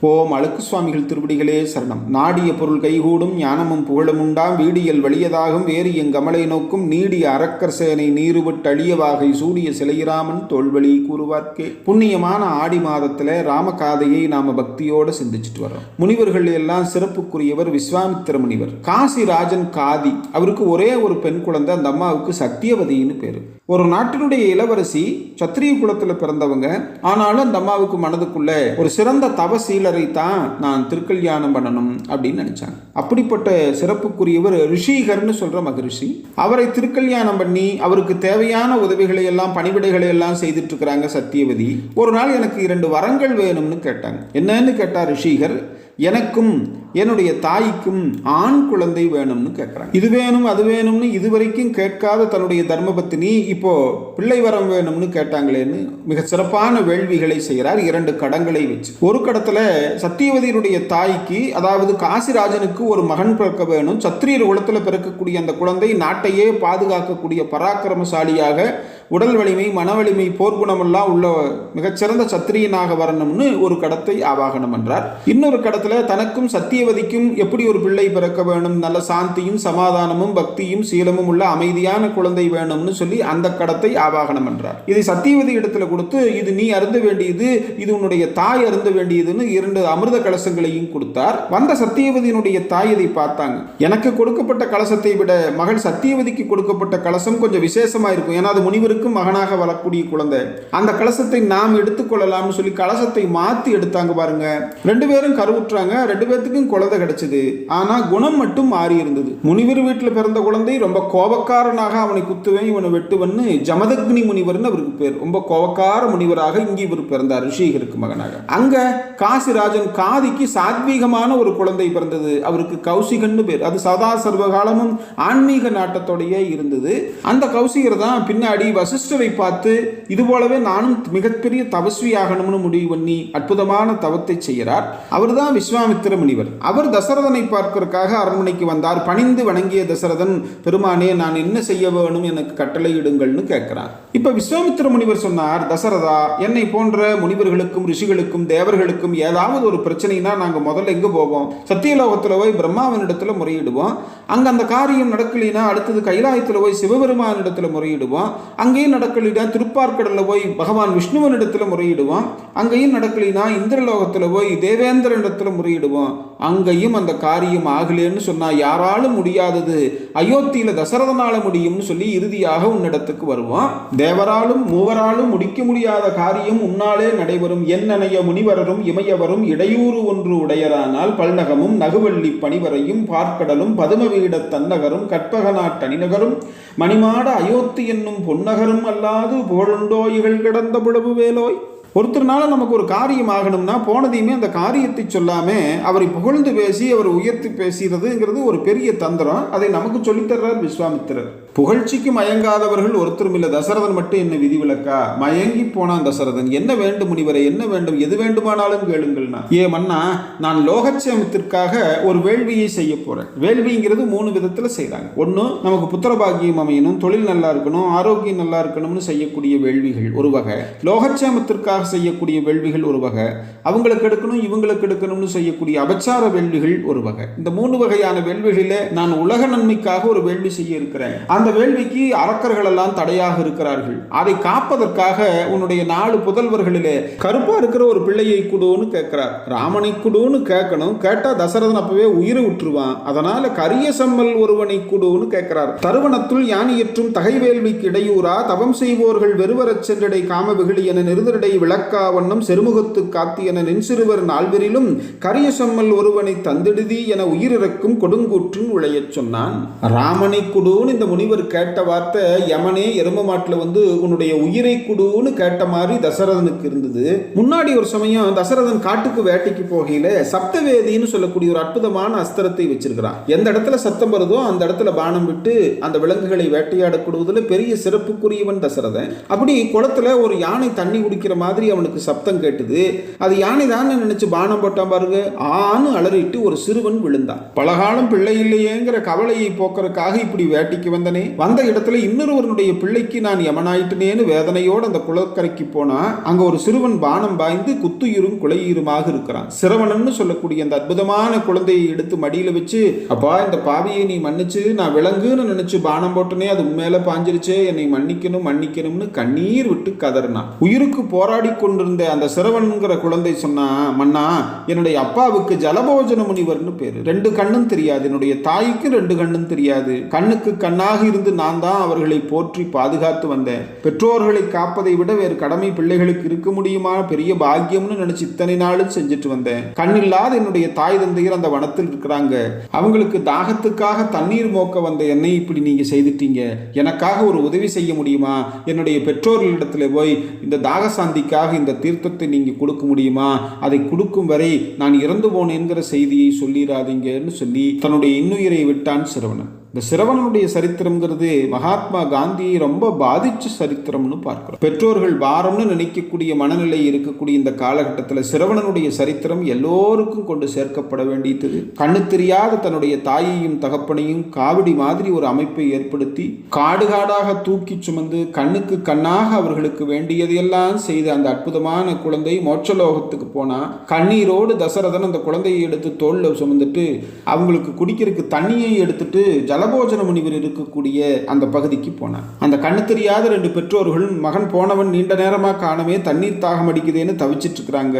ஓம் அழுக்கு சுவாமிகள் திருவடிகளே சரணம். நாடிய பொருள் கைகூடும் ஞானமும் புகழும் உண்டாம் வீடியல் வலியதாகும் வேறு எங்கமலை நோக்கும் நீடிய அரக்கர் சேனை நீருவிட்டு அழியவாகை சூடிய சிலையிராமன் தோல்வழி கூறுவார்க்கே. புண்ணியமான ஆடி மாதத்தில் ராமகாதையை நாம பக்தியோடு சிந்திச்சுட்டு வரோம் முனிவர்கள் எல்லாம் சிறப்புக்குரியவர் விஸ்வாமித்திர முனிவர் காசி ராஜன் காதி அவருக்கு ஒரே ஒரு பெண் குழந்தை அந்த அம்மாவுக்கு சத்தியவதின்னு பேர். ஒரு நாட்டினுடைய இளவரசி சத்திரிய குலத்தில் பிறந்தவங்க. ஆனாலும் அந்த அம்மாவுக்கு மனதுக்குள்ள ஒரு சிறந்த தவசீலரை தான் நான் திருக்கல்யாணம் பண்ணணும் அப்படின்னு நினைச்சாங்க. அப்படிப்பட்ட சிறப்புக்குரியவர் ரிஷிகர்னு சொல்ற மகரிஷி. அவரை திருக்கல்யாணம் பண்ணி அவருக்கு தேவையான உதவிகளை எல்லாம் பணிவிடைகளை எல்லாம் செய்துட்டு இருக்கிறாங்க சத்தியவதி. ஒரு நாள் எனக்கு இரண்டு வரங்கள் வேணும்னு கேட்டாங்க. என்னன்னு கேட்டார் ரிஷிகர் எனக்கும் என்னுடைய தாய்க்கும் ஆண் குழந்தை வேணும்னு கேட்குறாங்க. இது வேணும் அது வேணும்னு இதுவரைக்கும் கேட்காத தன்னுடைய தர்மபத்தினி இப்போ பிள்ளை வரம் வேணும்னு கேட்டாங்களேன்னு மிக சிறப்பான வேள்விகளை செய்கிறார். இரண்டு கடங்களை வச்சு. ஒரு கடத்துல சத்தியவதியினுடைய தாய்க்கு அதாவது காசிராஜனுக்கு ஒரு மகன் பிறக்க வேணும். சத்திரியர் குலத்தில் பிறக்கக்கூடிய அந்த குழந்தை நாட்டையே பாதுகாக்கக்கூடிய பராக்கிரமசாலியாக உடல் வலிமை மன வலிமை போர்க்குணமெல்லாம் உள்ள மிகச்சிறந்த சத்திரியனாக வரணும்னு ஒரு கடத்தை ஆவாகனம் என்றார். இன்னொரு கடத்துல தனக்கும் சத்தியவதிக்கும் எப்படி ஒரு பிள்ளை பிறக்க வேணும்? நல்ல சாந்தியும் சமாதானமும் பக்தியும் சீலமும் உள்ள அமைதியான குழந்தை வேணும்னு சொல்லி அந்த கடத்தை ஆவாகனம் என்றார். இதை சத்தியவதி இடத்துல கொடுத்து இது நீ அருந்த வேண்டியது இது உன்னுடைய தாய் அருந்த வேண்டியதுன்னு இரண்டு அமிர்த கலசங்களையும் கொடுத்தார். வந்த சத்தியவதியினுடைய தாய் இதை பார்த்தாங்க. எனக்கு கொடுக்கப்பட்ட கலசத்தை விட மகள் சத்தியவதிக்கு கொடுக்கப்பட்ட கலசம் கொஞ்சம் விசேஷமா இருக்கும். ஏன்னா அது முனிவருக்கு மகனாக வரக்கூடிய குழந்தை. அந்த கலசத்தை நாம் எடுத்துக்கொள்ளலாம்னு சொல்லி கலசத்தை மாற்றி எடுத்தாங்க பாருங்க. ரெண்டு பேரும் கருவுற்றாங்க. ரெண்டு பேர்த்துக்கும் குழந்தை கிடைச்சது. ஆனால் குணம் மட்டும் மாறி இருந்தது. முனிவர் வீட்டில் பிறந்த குழந்தை ரொம்ப கோபக்காரனாக அவனை குத்துவேன் இவனை வெட்டுவன்னு ஜமதக்னி முனிவர்னு அவருக்கு பேர். ரொம்ப கோபக்கார முனிவராக இங்கே இவர் பிறந்தார் ரிஷிகருக்கு மகனாக. அங்க காசிராஜன் காதிக்கு சாத்வீகமான ஒரு குழந்தை பிறந்தது. அவருக்கு கௌசிகன்னு பேர். அது சதா சர்வகாலமும் ஆன்மீக நாட்டத்தோடையே இருந்தது. அந்த கௌசிகர் தான் பின்னாடி வசிஷ்டரை பார்த்து இது போலவே நானும் மிகப்பெரிய தபஸ்வி ஆகணும்னு முடிவு பண்ணி அற்புதமான தவத்தை செய்கிறார். அவர் தான் விஸ்வாமித்திர முனிவர். அவர் தசரதனை பார்ப்பதற்காக அரண்மனைக்கு வந்தார். பணிந்து வணங்கிய தசரதன் பெருமானே நான் என்ன செய்ய வேணும்? எனக்கு கட்டளையிடுங்கள்னு கேட்கிறார். இப்ப விஸ்வாமித்திர முனிவர் சொன்னார் தசரதா என்னை போன்ற முனிவர்களுக்கும் ரிஷிகளுக்கும் தேவர்களுக்கும் ஏதாவது ஒரு பிரச்சனைனா நாங்க முதல்ல எங்க போவோம்? சத்தியலோகத்தில் போய் பிரம்மாவனிடத்தில் முறையிடுவோம். அங்க அந்த காரியம் நடக்கலைன்னா அடுத்தது கைலாயத்தில் போய் சிவபெருமானிடத்தில் முறையிடுவோம். அங்கேயும் நடக்கலைன்னா திருப்பார்க்கடல்ல போய் பகவான் விஷ்ணுவனிடத்தில் முறையிடுவோம் அங்கேயும் நடக்கலைன்னா இந்திரலோகத்தில் போய் தேவேந்திரனிடத்தில் முறையிடுவோம் அங்கேயும் அந்த காரியம் ஆகலேன்னு சொன்னால் யாராலும் முடியாதது. அயோத்தியில் தசரதனால முடியும்னு சொல்லி இறுதியாக உன்னிடத்துக்கு வருவோம் தேவராலும் மூவராலும் முடிக்க முடியாத காரியம் உன்னாலே நடைபெறும். என்னனைய முனிவரரும் இமையவரும் இடையூறு ஒன்று உடையரானால் பல்நகமும் நகுவள்ளி பணிவரையும் பார்க்கடலும் பதுமவீட தன்னகரும் கற்பக நாட்டணிநகரும் மணிமாட அயோத்தி என்னும் பொன்னகரும் அல்லாது புகழுண்டோ இகழ் கிடந்த புலவு வேலோய். ஒருத்தர்னால நமக்கு ஒரு காரியம் ஆகணும்னா போனதையுமே அந்த காரியத்தை சொல்லாமல் அவரை புகழ்ந்து பேசி அவர் உயர்த்தி பேசுகிறதுங்கிறது ஒரு பெரிய தந்திரம். அதை நமக்கு சொல்லித்தர்றார் விஸ்வாமித்திரர். புகழ்ச்சிக்கு மயங்காதவர்கள் ஒருத்தரும் இல்லை. தசரதன் மட்டும் என்ன விதிவிலக்கா மயங்கி போனான் தசரதன். என்ன வேண்டும் முனிவரை? என்ன வேண்டும்? எது வேண்டுமானாலும் கேளுங்கள்னா ஏ மன்னா நான் லோகச்சேமத்திற்காக ஒரு வேள்வியை செய்ய போறேன். வேள்விங்கிறது மூணு விதத்துல செய்றாங்க. ஒன்று நமக்கு புத்திரபாகியம் அமையணும் தொழில் நல்லா இருக்கணும் ஆரோக்கியம் நல்லா இருக்கணும்னு செய்யக்கூடிய வேள்விகள் ஒரு வகை. லோகச்சேமத்திற்காக செய்யக்கூடிய வேள்விகள் ஒரு வகை. அவங்களுக்கு எடுக்கணும் இவங்களுக்கு எடுக்கணும்னு செய்யக்கூடிய அபச்சார வேள்விகள் ஒரு வகை. இந்த மூணு வகையான வேள்விகளில் நான் உலக நன்மைக்காக ஒரு வேள்வி செய்ய இருக்கிறேன். அந்த வேள்விக்கு அரக்கர்கள் எல்லாம் தடையாக இருக்கிறார்கள். அதை காப்பதற்காக உன்னுடைய நாலு புதல்வர்களிலே கருப்பா இருக்கிற ஒரு பிள்ளையை குடுன்னு கேட்கிறார். ராமனை குடுன்னு கேட்கணும். கேட்டா தசரதன் அப்பவே உயிரை விட்டுருவான் அதனால கரிய செம்மல் ஒருவனை குடுன்னு கேட்கிறார். தருவணத்துள் யானியற்றும் தகை வேள்விக்கு இடையூறா? தவம் செய்வோர்கள் வெறுவரச் சென்றடை காமவிகிழி என நிறுதரடை விளக்கா? வண்ணம் செருமுகத்து காத்தி என நின்சிறுவர் நால்வரிலும் கரிய செம்மல் ஒருவனை தந்திடுதி என உயிரிறக்கும் கொடுங்கூற்றும் உழையச் சொன்னான். ராமனை குடுன்னு இந்த முனி முனிவர் கேட்ட வார்த்தை யமனே எரும மாட்டில் வந்து உன்னுடைய உயிரை குடுன்னு கேட்ட மாதிரி தசரதனுக்கு இருந்தது. முன்னாடி ஒரு சமயம் தசரதன் காட்டுக்கு வேட்டைக்கு போகையில சப்தவேதின்னு சொல்லக்கூடிய ஒரு அற்புதமான அஸ்திரத்தை வச்சிருக்கிறான். எந்த இடத்துல சத்தம் வருதோ அந்த இடத்துல பானம் விட்டு அந்த விலங்குகளை வேட்டையாடக்கூடுவதில் பெரிய சிறப்புக்குரியவன் தசரதன். அப்படி குளத்துல ஒரு யானை தண்ணி குடிக்கிற மாதிரி அவனுக்கு சப்தம் கேட்டுது. அது யானை தான் நினைச்சு பானம் போட்டான் பாருங்க. ஆன்னு அலறிட்டு ஒரு சிறுவன் விழுந்தான். பலகாலம் பிள்ளை இல்லையேங்கிற கவலையை போக்குறதுக்காக இப்படி வேட்டைக்கு வந்தனே யமனே வந்த இடத்துல இன்னொருவனுடைய பிள்ளைக்கு நான் யமனாயிட்டனேன்னு வேதனையோடு அந்த குளக்கரைக்கு போனா அங்க ஒரு சிறுவன் பானம் பாய்ந்து குத்துயிரும் குலையுருமாக இருக்கிறான். சிரவணன்னு சொல்லக்கூடிய அந்த அற்புதமான குழந்தையை எடுத்து மடியில வச்சு அப்பா இந்த பாவியை நீ மன்னிச்சு நான் விலங்குன்னு நினைச்சு பானம் போட்டனே அது உண்மையில பாஞ்சிருச்சே என்னை மன்னிக்கணும் மன்னிக்கணும்னு கண்ணீர் விட்டு கதறினான். உயிருக்கு போராடி கொண்டிருந்த அந்த சிரவன்கிற குழந்தை சொன்னா மன்னா என்னுடைய அப்பாவுக்கு ஜலபோஜன முனிவர்னு பேரு. ரெண்டு கண்ணும் தெரியாது. என்னுடைய தாய்க்கு ரெண்டு கண்ணும் தெரியாது. கண்ணுக்கு கண்ணாக இருந்து நான் தான் அவர்களை போற்றி பாதுகாத்து வந்தேன். பெற்றோர்களை காப்பதை விட வேறு கடமை பிள்ளைகளுக்கு இருக்க முடியுமா? பெரிய பாக்கியம்னு நினைச்சு இத்தனை நாளும் செஞ்சுட்டு வந்தேன். கண்ணில்லாத என்னுடைய தாய் தந்தையர் அந்த வனத்தில் இருக்கிறாங்க. அவங்களுக்கு தாகத்துக்காக தண்ணீர் மோக்க வந்த என்னை இப்படி நீங்க செய்துட்டீங்க. எனக்காக ஒரு உதவி செய்ய முடியுமா? என்னுடைய பெற்றோர்களிடத்துல போய் இந்த தாகசாந்திக்காக இந்த தீர்த்தத்தை நீங்க கொடுக்க முடியுமா? அதை கொடுக்கும் வரை நான் இறந்து போனேங்கிற செய்தியை சொல்லிடாதீங்கன்னு சொல்லி தன்னுடைய இன்னுயிரை விட்டான் சிறுவனன். இந்த சிரவணனுடைய சரித்திரம்ங்கிறது மகாத்மா காந்தியை ரொம்ப பாதிச்ச சரித்திரம்னு பார்க்கிறோம். பெற்றோர்கள் பாரம்னு நினைக்கக்கூடிய மனநிலை இருக்கக்கூடிய இந்த காலகட்டத்தில் சிரவணனுடைய சரித்திரம் எல்லோருக்கும் கொண்டு சேர்க்கப்பட வேண்டியது. கண்ணு தெரியாத தன்னுடைய தாயையும் தகப்பனையும் காவடி மாதிரி ஒரு அமைப்பை ஏற்படுத்தி காடு காடாக தூக்கி சுமந்து கண்ணுக்கு கண்ணாக அவர்களுக்கு வேண்டியதையெல்லாம் செய்த அந்த அற்புதமான குழந்தை மோட்சலோகத்துக்கு போனா கண்ணீரோடு தசரதன் அந்த குழந்தையை எடுத்து தோல்ல சுமந்துட்டு அவங்களுக்கு குடிக்கிறதுக்கு தண்ணியை எடுத்துட்டு ஜல ஜலபோஜன முனிவர் இருக்கக்கூடிய அந்த பகுதிக்கு போனான் அந்த கண்ணு தெரியாத ரெண்டு பெற்றோர்கள் மகன் போனவன் நீண்ட நேரமாக காணவே தண்ணீர் தாகம் அடிக்குதேன்னு தவிச்சிட்டு இருக்கிறாங்க.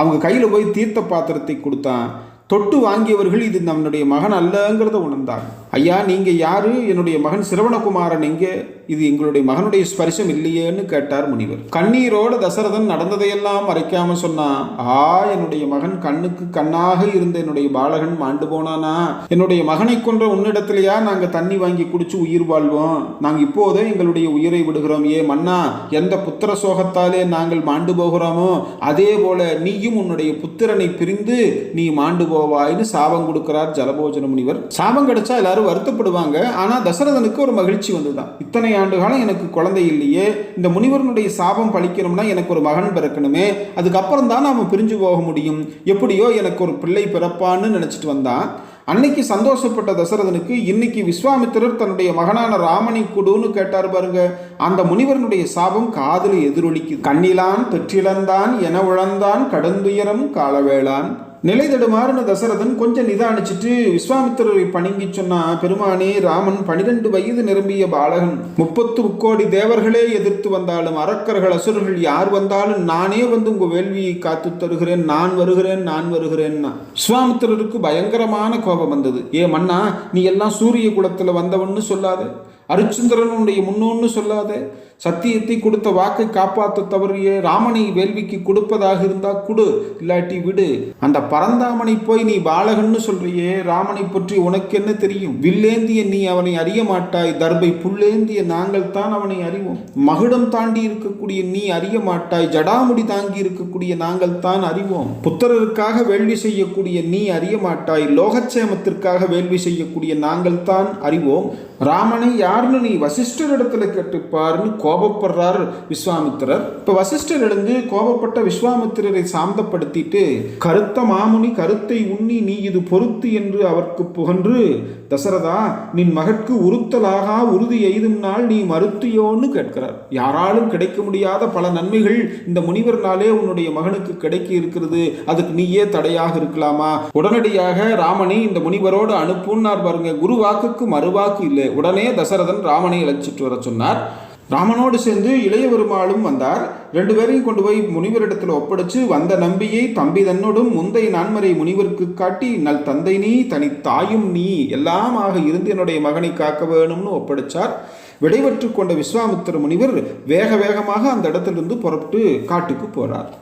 அவங்க கையில் போய் தீர்த்த பாத்திரத்தை கொடுத்தான். தொட்டு வாங்கியவர்கள் இது நம்முடைய மகன் அல்லங்கிறத உணர்ந்தாங்க. ஐயா நீங்கள் யாரு? என்னுடைய மகன் சிரவணகுமாரன். எங்கே இது எங்களுடைய மகனுடைய ஸ்பரிசம் இல்லையேன்னு கேட்டார் முனிவர். கண்ணீரோட தசரதன் நடந்ததையெல்லாம் மறைக்காம சொன்னான் ஆ என்னுடைய மகன் கண்ணுக்கு கண்ணாக இருந்த என்னுடைய பாலகன் மாண்டு போனானா? என்னுடைய மகனை கொன்ற உன்னிடத்திலேயா நாங்கள் தண்ணி வாங்கி குடிச்சு உயிர் வாழ்வோம்? நாங்கள் இப்போதே எங்களுடைய உயிரை விடுகிறோம். ஏ மன்னா எந்த புத்திர சோகத்தாலே நாங்கள் மாண்டு போகிறோமோ அதே போல நீயும் உன்னுடைய புத்திரனை பிரிந்து நீ மாண்டு போவாய்னு சாபம் கொடுக்கிறார் ஜலபோஜன முனிவர். சாபம் கிடைச்சா எல்லாரும் வருத்தப்படுவாங்க. ஆனா தசரதனுக்கு ஒரு மகிழ்ச்சி வந்துதான். இத்தனை ஆண்டு காலம் எனக்கு குழந்தை இல்லையே. இந்த முனிவரனுடைய சாபம் பழிக்கணும்னா எனக்கு ஒரு மகன் பிறக்கணுமே. அதுக்கப்புறம் தான் நாம பிரிஞ்சு போக முடியும். எப்படியோ எனக்கு ஒரு பிள்ளை பிறப்பான்னு நினைச்சிட்டு வந்தான். அன்னைக்கு சந்தோஷப்பட்ட தசரதனுக்கு இன்னைக்கு விஸ்வாமித்திரர் தன்னுடைய மகனான ராமனை குடுன்னு கேட்டார் பாருங்க. அந்த முனிவரனுடைய சாபம் காதில் எதிரொலிக்கு கண்ணிலான் பெற்றிழந்தான் என உழந்தான் கடுந்துயரம் காலவேளான். நிலை தடுமாறுன தசரதன் கொஞ்சம் நிதானிச்சுட்டு விஸ்வாமித்திரரை பணிங்கி சொன்னா பெருமானே ராமன் பனிரெண்டு வயது நிரம்பிய பாலகன். முப்பத்து முக்கோடி தேவர்களே எதிர்த்து வந்தாலும் அரக்கர்கள் அசுரர்கள் யார் வந்தாலும் நானே வந்து உங்க வேள்வியை காத்து தருகிறேன். நான் வருகிறேன் நான் வருகிறேன்னா. விஸ்வாமித்திரருக்கு பயங்கரமான கோபம் வந்தது. ஏ மன்னா நீ எல்லாம் சூரிய குலத்துல வந்தவன்னு சொல்லாத. அரிச்சந்திரனுடைய முன்னோன்னு சொல்லாத. சத்தியத்தை கொடுத்த வாக்கை காப்பாற்ற தவறிய ராமனை வேள்விக்கு கொடுப்பதாக இருந்தா குடு இல்லாட்டி விடு. அந்த பரந்தாமனை போய் நீ பாலகன்னு சொல்றியே ராமனை பற்றி உனக்கு என்ன தெரியும்? வில்லேந்திய நீ அவனை அறிய மாட்டாய் தர்பை புல்லேந்திய நாங்கள் தான் அவனை அறிவோம். மகுடம் தாண்டி இருக்கக்கூடிய நீ அறிய மாட்டாய் ஜடாமுடி தாங்கி இருக்கக்கூடிய நாங்கள் தான் அறிவோம். புத்திரருக்காக வேள்வி செய்யக்கூடிய நீ அறிய மாட்டாய் லோகச்சேமத்திற்காக வேள்வி செய்யக்கூடிய நாங்கள் தான் அறிவோம். ராமனை யாருன்னு நீ வசிஷ்டர் இடத்துல கேட்டுப்பாருன்னு கோபப்படுறார் விஸ்வாமித்திரர். இப்ப வசிஷ்டர் எழுந்து கோபப்பட்ட விஸ்வாமித்திரரை சாந்தப்படுத்திட்டு கருத்த மாமுனி கருத்தை உண்ணி நீ இது பொருத்து என்று அவர்க்கு புகன்று தசரதா நின் மகற்கு உறுத்தலாகா உறுதி எய்தும் நாள் நீ மறுத்தியோன்னு கேட்கிறார். யாராலும் கிடைக்க முடியாத பல நன்மைகள் இந்த முனிவர்னாலே உன்னுடைய மகனுக்கு கிடைக்க இருக்கிறது அதுக்கு நீயே தடையாக இருக்கலாமா? உடனடியாக ராமனை இந்த முனிவரோடு அனுப்புன்னார் பாருங்க. குரு வாக்குக்கு மறுவாக்கு இல்லை. உடனே தசரதன் ராமனை அழைச்சிட்டு வர சொன்னார். ராமனோடு சேர்ந்து இளைய பெருமாளும் வந்தார். ரெண்டு பேரையும் கொண்டு போய் முனிவரிடத்தில் ஒப்படைச்சு வந்த நம்பியை தம்பி தன்னோடும் முந்தை நான்மறை முனிவருக்கு காட்டி நல் தந்தை நீ தனி தாயும் நீ எல்லாமாக இருந்து என்னுடைய மகனை காக்க வேணும்னு ஒப்படைச்சார். விடைபெற்று கொண்ட விஸ்வாமித்திர முனிவர் வேக வேகமாக அந்த இடத்திலிருந்து புறப்பட்டு காட்டுக்கு போறார்.